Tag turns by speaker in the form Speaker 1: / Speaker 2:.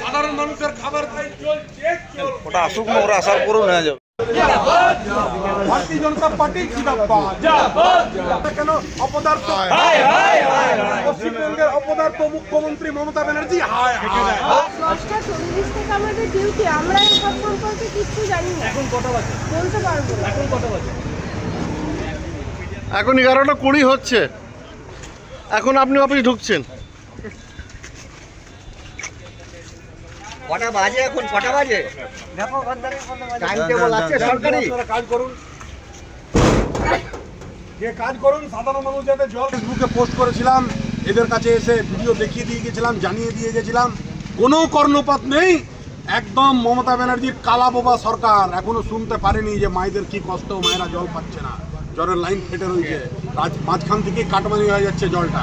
Speaker 1: সাধারণ মানুষের খাবার
Speaker 2: ওটা আসুক না ওরা আসার পরেও নেওয়া যাবে।
Speaker 1: ভারতীয় জনতা পার্টি কেন? অপদার্থ। পশ্চিমবঙ্গের অপদার্থ মুখ্যমন্ত্রী মমতা ব্যানার্জি হায়
Speaker 3: দশটা চল্লিশ থেকে আমাদের ডিউটি আমরা এসব সম্পর্কে কিচ্ছু জানি না। এখন কটা বাজে? বলতে পারব এখন কটা বাজে?
Speaker 4: এখন এগারোটা কুড়ি হচ্ছে। এখন আপনি অফিস ঢুকছেন।
Speaker 2: কটা বাজে এখন? কটা বাজে? টাইম টেবল আছে সরকারি?
Speaker 1: কাজ করুন। যে কাজ করুন সাধারণ মানুষ যাতে জল ফেসবুকে পোস্ট করেছিলাম এদের কাছে এসে ভিডিও দেখিয়ে দিয়ে গেছিলাম জানিয়ে দিয়ে গেছিলাম। কোনো কর্ণপাত নেই। একদম মমতা ব্যানার্জির কালা বোবা সরকার এখনও শুনতে পারেনি যে মায়েদের কি কষ্ট মায়েরা জল পাচ্ছে না। জলের লাইন ফেটে রয়েছে। মাঝখান থেকে কাটমানি হয়ে যাচ্ছে জলটা।